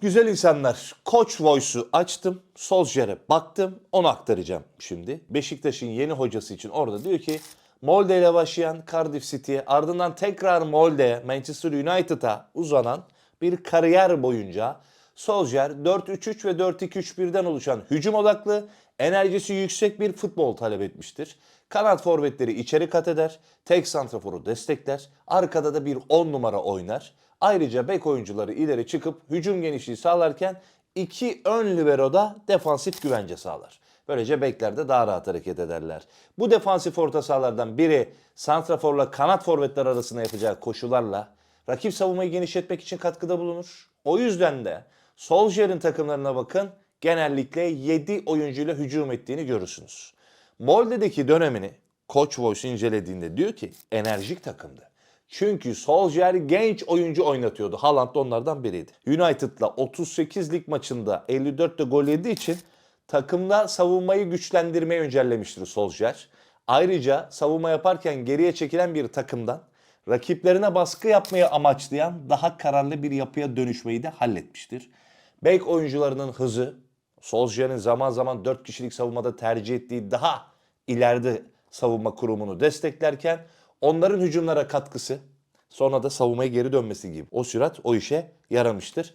Güzel insanlar, Koç Voice'u açtım, Solskjaer'e baktım, onu aktaracağım şimdi. Beşiktaş'ın yeni hocası için orada diyor ki Molde ile başlayan Cardiff City'ye ardından tekrar Molde'ye, Manchester United'a uzanan bir kariyer boyunca Solskjaer 4-3-3 ve 4-2-3-1'den oluşan hücum odaklı, enerjisi yüksek bir futbol talep etmiştir. Kanat forvetleri içeri kat eder, tek santraforu destekler, arkada da bir 10 numara oynar. Ayrıca bek oyuncuları ileri çıkıp hücum genişliği sağlarken iki ön libero'da defansif güvence sağlar. Böylece bekler de daha rahat hareket ederler. Bu defansif orta sahalardan biri santraforla kanat forvetler arasında yapacağı koşularla rakip savunmayı genişletmek için katkıda bulunur. O yüzden de Solskjaer'in takımlarına bakın genellikle 7 oyuncuyla hücum ettiğini görürsünüz. Molde'deki dönemini Koç Voice incelediğinde diyor ki enerjik takımdı. Çünkü Solskjaer genç oyuncu oynatıyordu. Haaland da onlardan biriydi. United'la 38 lig maçında 54'te gol yediği için takımda savunmayı güçlendirmeyi öncellemiştir Solskjaer. Ayrıca savunma yaparken geriye çekilen bir takımdan rakiplerine baskı yapmayı amaçlayan daha kararlı bir yapıya dönüşmeyi de halletmiştir. Bek oyuncularının hızı, Solskjaer'in zaman zaman 4 kişilik savunmada tercih ettiği daha ileride savunma kurumunu desteklerken onların hücumlara katkısı, sonra da savunmaya geri dönmesi gibi o sürat o işe yaramıştır.